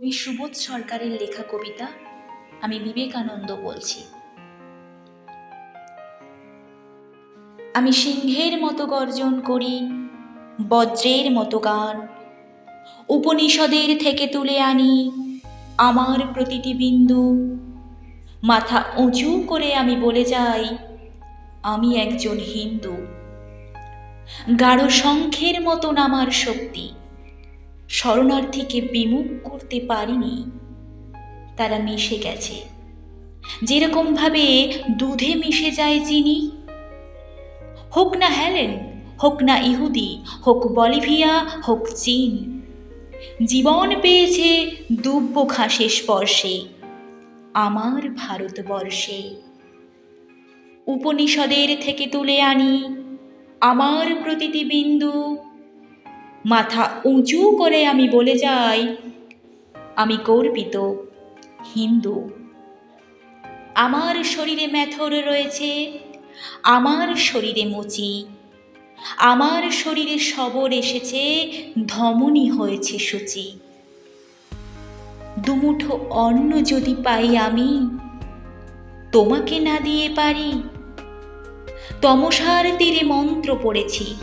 আমি সুবোধ সরকারের লেখা কবিতা আমি বিবেকানন্দ বলছি। আমি সিংহের মতো গর্জন করি, বজ্রের মতো গান। উপনিষদের থেকে তুলে আনি আমার প্রতিটি বিন্দু। মাথা উঁচু করে আমি বলে যাই, আমি একজন হিন্দু। গাঢ় শঙ্খের মতন আমার শক্তি। শরণার্থীকে বিমুখ করতে পারিনি। তারা মিশে গেছে। যেরকমভাবে দুধে মিশে যায় চিনি হোক না হেলেন, হোক না ইহুদি, হোক বলিভিয়া, হোক চীন, জীবন পেয়েছে দুব্য ঘাসের স্পর্শে আমার ভারতবর্ষে। উপনিষদের থেকে তুলে আনি আমার প্রতিটি বিন্দু মাথা উঁচু করে আমি বলে যাই, আমি গর্বিত, হিন্দু। আমার শরীরে মেথর রয়েছে, আমার শরীরে মুচি। আমার শরীরে সবর এসেছে, ধমনী হয়েছে সূচি। দুমুঠো অন্ন যদি পাই আমি, তোমাকে না দিয়ে পারি। তমসার তীরে মন্ত্র পড়েছি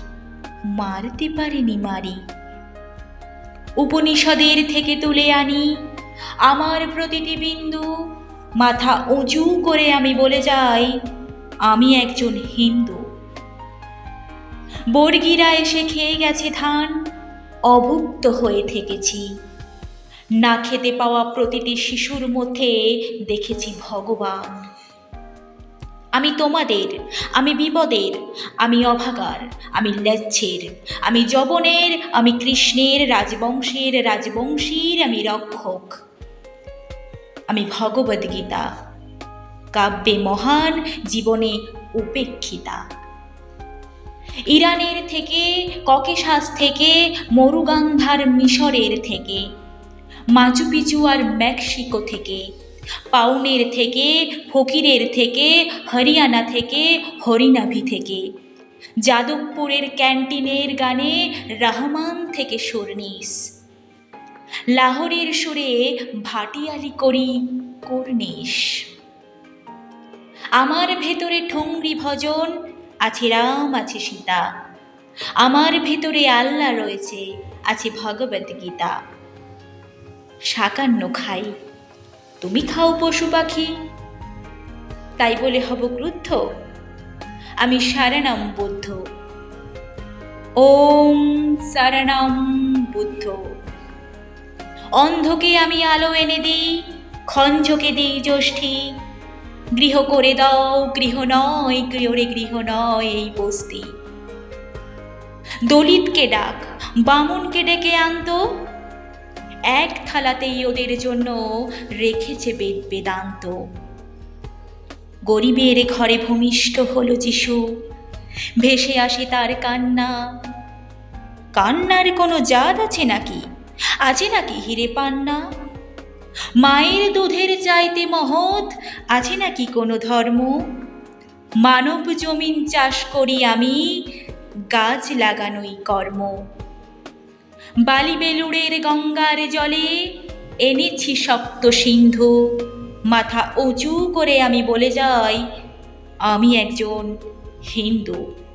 মারতে পারেনি মারি। উপনিষদের থেকে তুলে আনি, আমার প্রতিটি বিন্দু মাথা উঁচু করে আমি বলে যাই, আমি একজন হিন্দু। বর্গিরা এসে খেয়ে গেছে ধান, অভুক্ত হয়ে থেকেছি। না খেতে পাওয়া প্রতিটি শিশুর মধ্যে দেখেছি ভগবান। আমি তোমাদের, আমি বিপদের, আমি অভাগার, আমি লেচ্ছের আমি যবনের, আমি কৃষ্ণের রাজবংশের, রাজবংশীর, আমি রক্ষক। আমি ভগবদ গীতা, কাব্যে মহান জীবনে উপেক্ষিতা। ইরানের থেকে, ককেশাস থেকে, মরুগান্ধার মিশরের থেকে মাচু পিচু আর মেক্সিকো থেকে পাউনের থেকে, ফকিরের থেকে, হরিয়ানা থেকে, হরিনাভি থেকে। যাদবপুরের ক্যান্টিনের গানে রহমান থেকে সুরনিস। লাহোরের সুরে ভাটিয়ালি করি কর্নিশ আমার ভেতরে ঠুংরি ভজন আছে রাম, আছে সীতা। আমার ভেতরে আল্লাহ রয়েছে, আছে ভগবত গীতা শাকান্ন খাই। তুমি খাও পশু পাখি। তাই বলে হব ক্রুদ্ধ আমি সারানাম বুদ্ধ। ওম সারানাম বুদ্ধ। অন্ধকে আমি আলো এনে দিই, খঞ্জকে দিই জ্যোষ্ঠী গৃহ করে দাও, গৃহ নয় গৃহরে গৃহ নয় এই বস্তি। দলিতকে ডাক, বামুনকে ডেকে আনতো এক থালাতেই ওদের জন্য রেখেছে বেদ বেদান্ত। গরিবের ঘরে ভূমিষ্ঠ হলো যিশু, ভেসে আসে তার কান্না। কান্নার কোনো জাত আছে নাকি? আছে নাকি হিরে পান্না? মায়ের দুধের চাইতে মহৎ আছে নাকি কোনো ধর্ম? মানব জমিন চাষ করি আমি, গাছ লাগানোই কর্ম। বালি বেলুড়ের গঙ্গার জলে এনেছি সপ্ত সিন্ধু। মাথা উঁচু করে আমি বলে যাই, আমি একজন হিন্দু।